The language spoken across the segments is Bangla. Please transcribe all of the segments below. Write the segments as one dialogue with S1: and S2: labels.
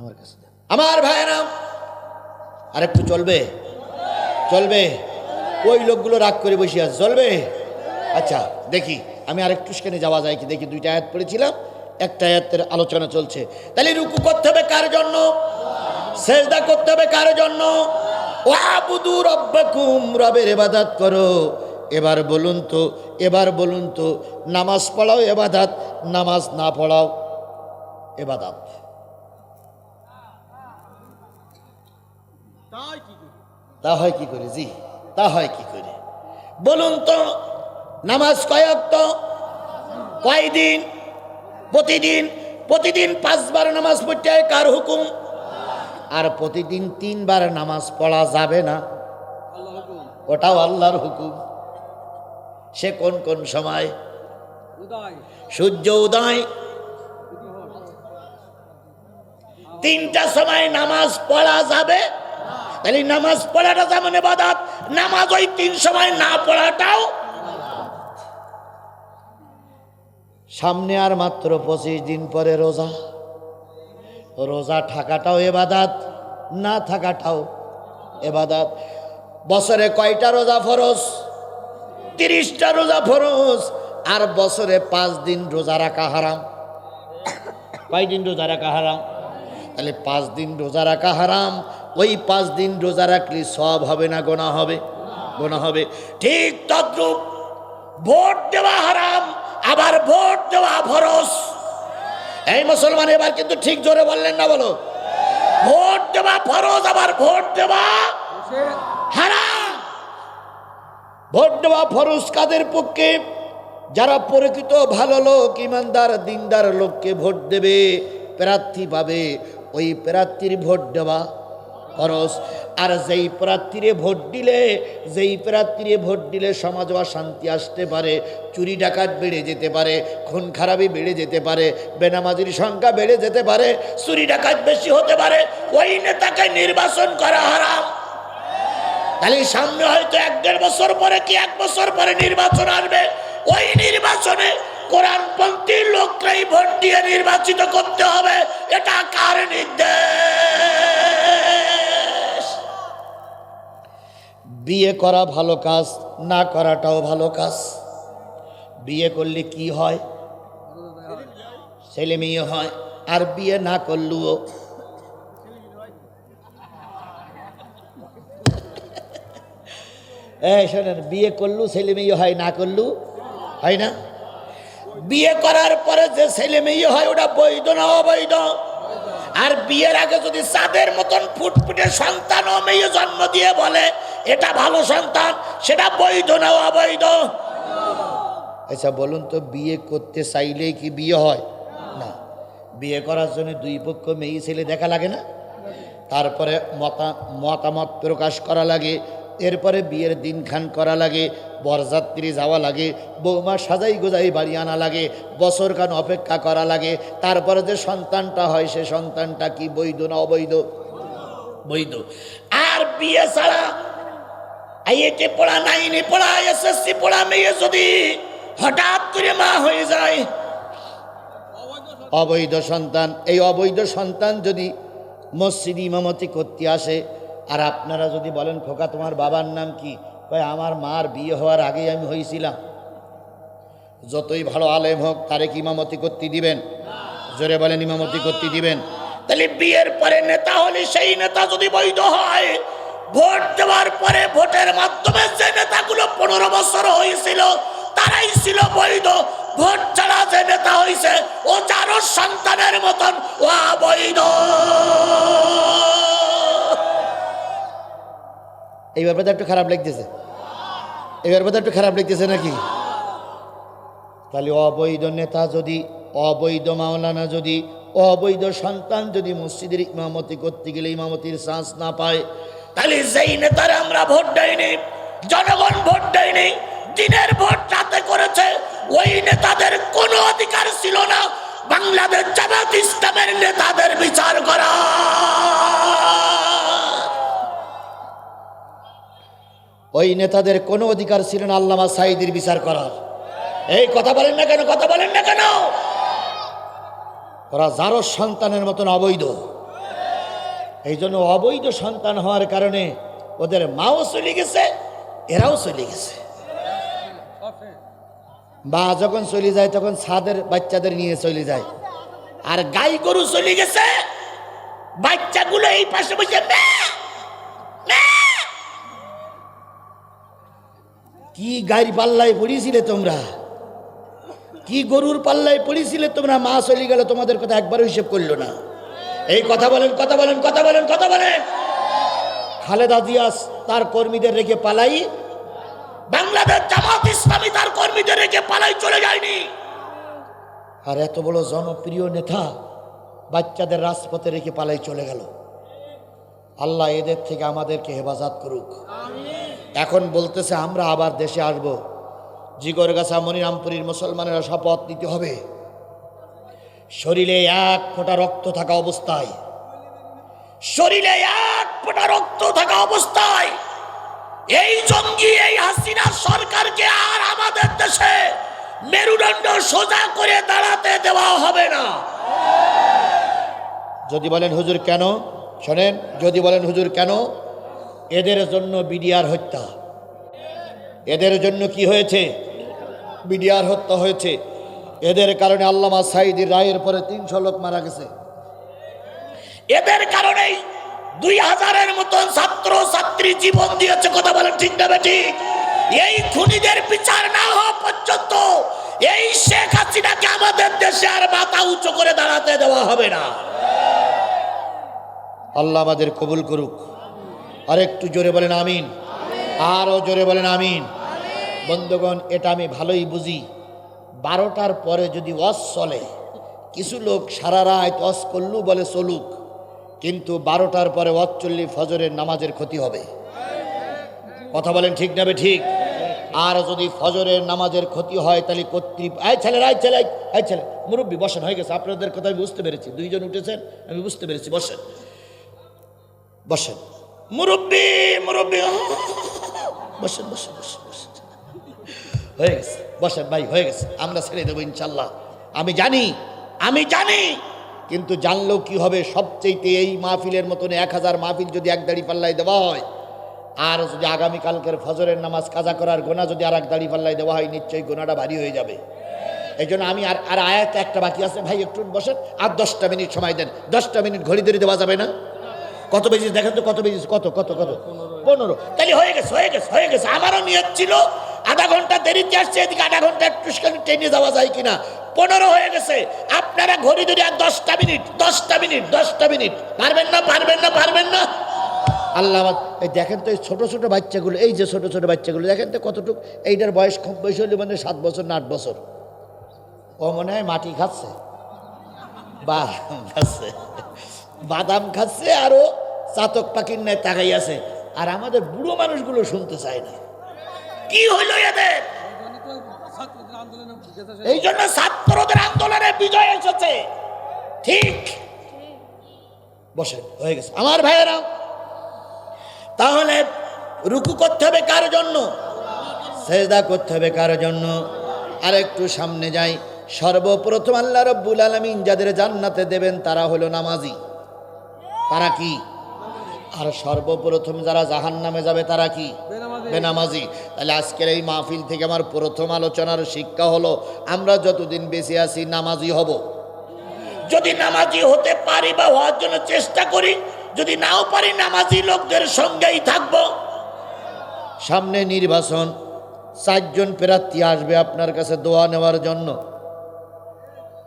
S1: আমার কাছে। আমার ভাইয়েরা আর একটু চলবে? চলবে? ওই লোকগুলো রাগ করে বসে আছে। চলবে? আচ্ছা দেখি, আমি আর একটু সেখানে যাওয়া যায় কি? দেখি দুইটা আয়াত পড়েছিলাম, একটা আয়াতের আলোচনা চলছে। তাহলে রুকু করতে হবে কার জন্য? সেজদা করতে হবে কার জন্য? রবের করো। এবার বলুন তো, এবার বলুন তো, নামাজ পড়াও এবাদাত, নামাজ না পড়াও এবাদাত। তা হয় কি করে? জি তা হয় কি করে? বলুন তো নামাজ কয়ক তো কয়দিন প্রতিদিন? প্রতিদিন পাঁচবার নামাজ পড়তে হয় কার হুকুম? আর প্রতিদিন তিনবার নামাজ পড়া যাবে না। ওটাও আল্লাহর হুকুম। সে কোন কোন সময়? সূর্য উদয়। তিনটা সময় নামাজ পড়া যাবে তাহলে নামাজ পড়াটা যেমন বাদাত নামাজ ওই তিন সময় না পড়াটাও সামনে আর মাত্র পঁচিশ দিন পরে রোজা। রোজা থাকাটাও এবাদাত না থাকাটাও এবাদাত বছরে কয়টা রোজা ফরজ? তিরিশটা রোজা ফরজ। আর বছরে পাঁচ দিন রোজা রাখা হারাম। কয় দিন রোজা রাখা হারাম? তাহলে পাঁচ দিন রোজা রাখা হারাম। ওই পাঁচ দিন রোজা রাখলে সব হবে না, গোনা হবে? গোনা হবে। ঠিক তদ্রুপ ভোট দেওয়া হারাম, আবার ভোট দেওয়া ফরজ। এই মুসলমান, এবার কিন্তু ঠিক জোরে বললেন না বলো? ভোট দেওয়া ফরজ, আবার ভোট দেওয়া হারাম। ভোট দেওয়া ফরজ কাদের পক্ষে? যারা প্রকৃত ভালো লোক, ইমানদার, দিনদার লোককে ভোট দেবে, প্রার্থী পাবে, ওই প্রার্থীর ভোট দেওয়া খরচ। আর যেই প্রার্থীরে ভোট দিলে, যেই প্রার্থীরে ভোট দিলে সমাজ শান্তি আসতে পারে, চুরি ডাকাত বেড়ে যেতে পারে, খুন খারাপি বেড়ে যেতে পারে, বেনামাজির সংখ্যা বেড়ে যেতে পারে, চুরি ডাকাত বেশি হতে পারে, ওই নেতাকে নির্বাচন করা হারাম। তাহলে সামনে হয়তো এক দেড় বছর পরে কি এক বছর পরে নির্বাচন আসবে? ওই নির্বাচনে কোরআনপন্থী লোকরাই ভোট দিয়ে নির্বাচিত করতে হবে, এটা কার নির্দেশ? বিয়ে করা ভালো কাজ, না করাটাও ভালো কাজ। বিয়ে করলে কি হয়? ছেলে মেয়ে হয়, আর বিয়ে না করলেও। এই শোনেন, বিয়ে করলু ছেলে মেয়ে হয়, না করলু হয় না? বিয়ে করার পরে যে ছেলে মেয়ে হয়, ওটা বৈধ না অবৈধ? আর বিয়ের আগে যদি চাঁদের মতন ফুটফুটে সন্তান ও মেয়ে জন্ম দিয়ে বলে এটা ভালো সন্তান সেটা বৈধ না অবৈধ? আচ্ছা বলুন তো বিয়ে করতে চাইলেই কি বিয়ে হয়? না। বিয়ে করার জন্য দুই পক্ষ মেয়ে ছেলে দেখা লাগে না? তারপরে মতা মতামত প্রকাশ করা লাগে এরপরে বিয়ের দিনখান করা লাগে বরযাত্রী যাওয়া লাগে বৌমা সাজাই গোজাই বাড়ি আনা লাগে বছর খান অপেক্ষা করা লাগে তারপরে যে সন্তানটা হয় সে সন্তানটা কি বৈধ না অবৈধ? বৈধ। আর বিয়ে ছাড়া আইএটি পড়া নাইনে পড়া এসএসসি পড়া মেয়ে যদি হঠাৎ করে মা হয়ে যায়। অবৈধ সন্তান এই অবৈধ সন্তান যদি মসজিদ ইমামতি করতে আসে আর আপনারা যদি বলেন খোকা তোমার বাবার নাম কি? কয় আমার মার বিয়ে হওয়ার আগেই আমি হয়েছিলাম। যতই ভালো আলেম হোক তারে কি ইমামতি করতে দিবেন? জোরে বলেন ইমামতি করতে দিবেন। তাহলে বিয়ের পরে নেতা হলে সেই নেতা যদি বৈধ হয় ভোট দেওয়ার পরে ভোটের মাধ্যমে যে নেতাগুলো পনেরো বছর হয়েছিল, তারাই ছিল বৈধ। ভোট ছাড়া যে নেতা হয়েছে, ও চারো সন্তানের মতন ও অবৈধ। এই ব্যাপারটা একটু খারাপ লাগতেছে। এই ব্যাপারটা একটু খারাপ লাগতেছে নাকি? তাহলে অবৈধ নেতা যদি, অবৈধ মাওলানা যদি, অবৈধ সন্তান যদি মসজিদের ইমামতি করতে গেলে ইমামতির চান্স না পায় তাহলে যেই নেতারা আমরা ভোট দেয়নি, জনগণ ভোট দেয়নি, দিনের ভোট রাতে করেছে, ওই নেতাদের কোনো অধিকার ছিল না। বাংলাদেশ জামাত ইসলামের নেতাদের বিচার করা। ওই নেতাদের কোনো অধিকার ছিল না, আল্লামা সাইদির বিচার করার। এই কথা বলেন না কেন, কথা বলেন না কেন? ওরা যারো সন্তানের মতন অবৈধ। এই জন্য অবৈধ সন্তান হওয়ার কারণে ওদের মাও চলে গেছে, এরাও চলে গেছে। মা যখন চলে যায়, তখন ছাদের বাচ্চাদের নিয়ে চলে যায়। আর গাই গরু চলে গেছে, বাচ্চাগুলো এই পাশে বসে। কি গাড়ি পাল্লায় পড়িয়েছিলে তোমরা? কি গরুর পাল্লায় পড়িয়েছিলে তোমরা? মা চলে গেল, তোমাদের কথা একবারও হিসেব করল না। এই কথা বলেন কথা বলেন কথা বলেন কথা বলেন। খালেদা জিয়াস তার কর্মীদের রেখে পালাই। বাংলাদেশ জামাত ইসলামী তার কর্মীদের রেখে পালাই, চলে যায়নি। আর এত বড় জনপ্রিয় নেতা বাচ্চাদের রাজপথে রেখে পালাই, চলে গেল। আল্লাহ এদের থেকে আমাদেরকে হেফাজত করুক। এখন বলতেছে, আমরা আবার দেশে আসব। জিগরগাছা মনিরামপুরীর মুসলমানেরা শপথ নিতে হবে। শরীরে এক ফোঁটা রক্ত থাকা অবস্থায়। শরীরে এক ফোঁটা রক্ত থাকা অবস্থায়। এই জঙ্গি, এই হাসিনা সরকারকে আর আমাদের দেশে মেরুদণ্ড সোজা করে দাঁড়াতে দেওয়া হবে না। যদি বলেন, হুজুর, কেন? শোনেন, যদি বলেন, হুজুর, কেন? এদের জন্য বিডিআর হত্যা। এদের জন্য কি হয়েছে? বিডিআর হত্যা হয়েছে। এদের কারণে আল্লামা সাইদির রায়ের পরে তিনশো লোক মারা গেছে। এদের কারণেই দুই হাজারের মতন ছাত্র ছাত্রী জীবন দিয়েছে কথা বলেন ঠিক না ঠিক এই খুনিদের বিচার না হওয়া পর্যন্ত এই শেখ হাসিনাকে আমাদের দেশে আর মাথা উঁচু করে দাঁড়াতে দেওয়া হবে না। আল্লাহ আমাদের কবুল করুক। আর একটু জোরে বলেন আমিন। আরও জোরে বলেন আমিন। বন্ধুগণ এটা আমি ভালোই বুঝি। বারোটার পরে যদি অস চলে, কিছু লোক সারা রাত অস করলু বলে চলুক, কিন্তু বারোটার পরে অস চললে ফজরের নামাজের ক্ষতি হবে। কথা বলেন ঠিক নেবে ঠিক? আর যদি ফজরের নামাজের ক্ষতি হয়, তাহলে কর্তৃ আয় ছেলে আয় ছেলে আয় ছেলে, মুরব্বী, বসেন, হয়ে গেছে। আপনাদের কথা আমি বুঝতে পেরেছি। দুইজন উঠেছেন, আমি বুঝতে পেরেছি। বসেন। বসেন। মুরব্বী মুরব্বী বসেন বসেন বসেন বসেন। হয়ে গেছে। বসেন ভাই, হয়ে গেছে, আমরা ছেড়ে দেবো ইনশাল্লাহ। আমি জানি আমি জানি, কিন্তু জানলেও কি হবে? সবচেয়েতে এই মাহফিলের মতন এক হাজার মাহফিল যদি এক দাড়ি পাল্লায় দেওয়া হয়, আর যদি আগামীকালকের ফজরের নামাজ কাজা করার গোনা যদি আর এক দাড়ি পাল্লায় দেওয়া হয়, নিশ্চয়ই গোনাটা ভারী হয়ে যাবে। এই জন্য আমি আর আর আয়াত একটা বাকি আছে, ভাই, একটু বসেন, আর দশটা মিনিট সময় দেন। দশটা মিনিট ঘড়ি ধরে দেওয়া যাবে না? কত বেজি, দেখেন তো কত বেজি, কত কত কত? পনেরো। তাহলে হয়ে গেছে হয়ে গেছে হয়ে গেছে। আমারও নিয়ত ছিল আধা ঘণ্টা দেরিতে আসছে, এদিকে আধা ঘণ্টা একটু ট্রেনে যাওয়া যায় কিনা? পনেরো হয়ে গেছে। আপনারা ঘড়ি ধরে আর দশটা মিনিট দশটা মিনিট দশটা মিনিট। পারবেন না পারবেন না পারবেন না। আল্লাহ এই দেখেন তো এই ছোটো ছোটো বাচ্চাগুলো, এই যে ছোটো ছোটো বাচ্চাগুলো, দেখেন তো কতটুকু, এইটার বয়স খুব বেশি হলে মানে সাত বছর না আট বছর। ও মনে হয় মাটি খাচ্ছে। বা খাচ্ছে। বাদাম খাচ্ছে আরও চাতক পাখির ন্যায় তাকাই আছে আর আমাদের বুড়ো মানুষগুলো শুনতে চায় না। কি হইল এদের? এই জন্য ছাত্রদের আন্দোলনে বিজয় এসেছে। ঠিক? বসে হয়ে গেছে। আমার ভাইয়েরা, তাহলে রুকু করতে হবে কার জন্য? সেজদা করতে হবে কার জন্য? আর একটু সামনে যাই। সর্বপ্রথম আল্লাহ রব্বুল আলমিন যাদের জান্নাতে দেবেন তারা হলো নামাজি। তারা কি? আর সর্বপ্রথম যারা জাহান নামে যাবে তারা কি? বেনামাজি। তাহলে আজকের এই মাহফিল থেকে আমার প্রথম আলোচনার শিক্ষা হলো আমরা যতদিন বেঁচে আছি নামাজি হব। যদি নামাজি হতে পারি বা হওয়ার জন্য চেষ্টা করি যদি নাও পারি নামাজি লোকদের সঙ্গেই থাকব। সামনে নির্বাচন চারজন প্রার্থী আসবে আপনার কাছে দোয়া নেওয়ার জন্য।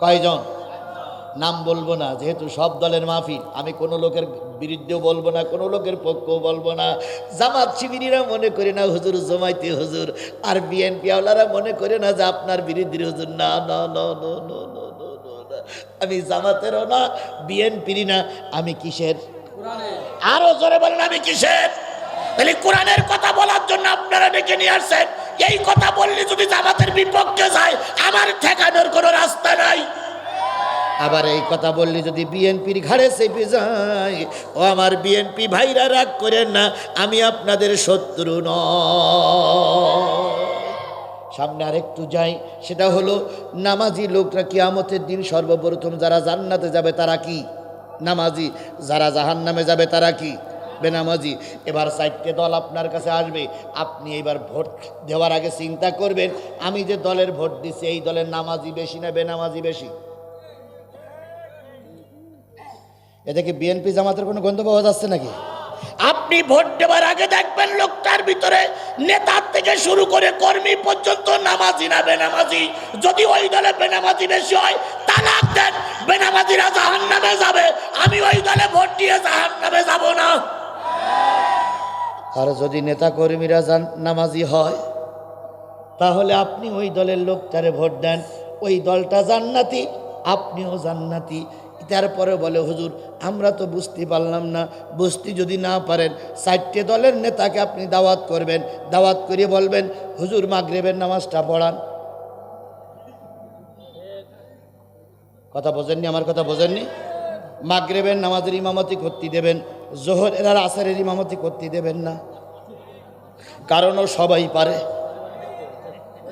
S1: কয়জন? নাম বলব না যেহেতু সব দলের মাহফিল আমি কোনো লোকের বিরুদ্ধেও বলব না কোনো লোকের পক্ষেও বলব না। জামাত শিবিনীরা মনে করে না হুজুর জমাইতে হুজুর। আর বিএনপি আওলারা মনে করে না যে আপনার বিরুদ্ধে হুজুর। না না না না না না আমি জামাতেরও না বিএনপির না আমি কিসের? আরও জোরে বলেন আমি কিসের? তাহলে কোরআনের কথা বলার জন্য আপনারা ডেকে নিয়ে আসছেন। এই কথা বললে যদি জামাতের বিপক্ষে যায় আমার ঠেকানোর কোনো রাস্তা নাই। আবার এই কথা বললে যদি বিএনপির ঘাড়ে চেপে যায়, ও আমার বিএনপি ভাইরা রাগ করেন না, আমি আপনাদের শত্রু ন সামনে আর একটু যাই, সেটা হলো নামাজি লোকরা কিয়ামতের দিন সর্বপ্রথম যারা জান্নাতে যাবে তারা কি? নামাজি, যারা জাহান নামে যাবে তারা কি? বেনামাজি। এবার চারটে দল আপনার কাছে আসবে, আপনি এবার ভোট দেওয়ার আগে চিন্তা করবেন, আমি যে দলের ভোট দিচ্ছি এই দলের নামাজি বেশি না বেনামাজি বেশি? এতে কি বিএনপি জামাতের কোনো গন্ধ পাওয়া যাচ্ছে নাকি? আপনি ভোট দেওয়ার আগে দেখবেন লোকটার ভিতরে নেতার থেকে শুরু করে কর্মী পর্যন্ত নামাজি না বেনামাজি। যদি ওই দলে বেনামাজি বেশি হয় তালাক দেন। বেনামাজিরা জাহান নামে যাবে। আমি ওই দলে ভোট দিয়ে জাহান নামে যাব না। আর যদি নেতা কর্মীরা নামাজি হয় তাহলে আপনি ওই দলের লোকটারে ভোট দেন। ওই দলটা জান্নাতি আপনিও জান্নাতি। তারপরে বলে, হুজুর, আমরা তো বুঝতে পারলাম না। বুঝতে যদি না পারেন, চারটে দলের নেতাকে আপনি দাওয়াত করবেন। দাওয়াত করিয়ে বলবেন, হুজুর, মাগরেবের নামাজটা পড়ান। কথা বোঝেননি? আমার কথা বোঝেননি? মাগরেবের নামাজের ইমামতি করতে দেবেন, জোহর এরার আসারের ইমামতি করতে দেবেন না। কারণও সবাই পারে।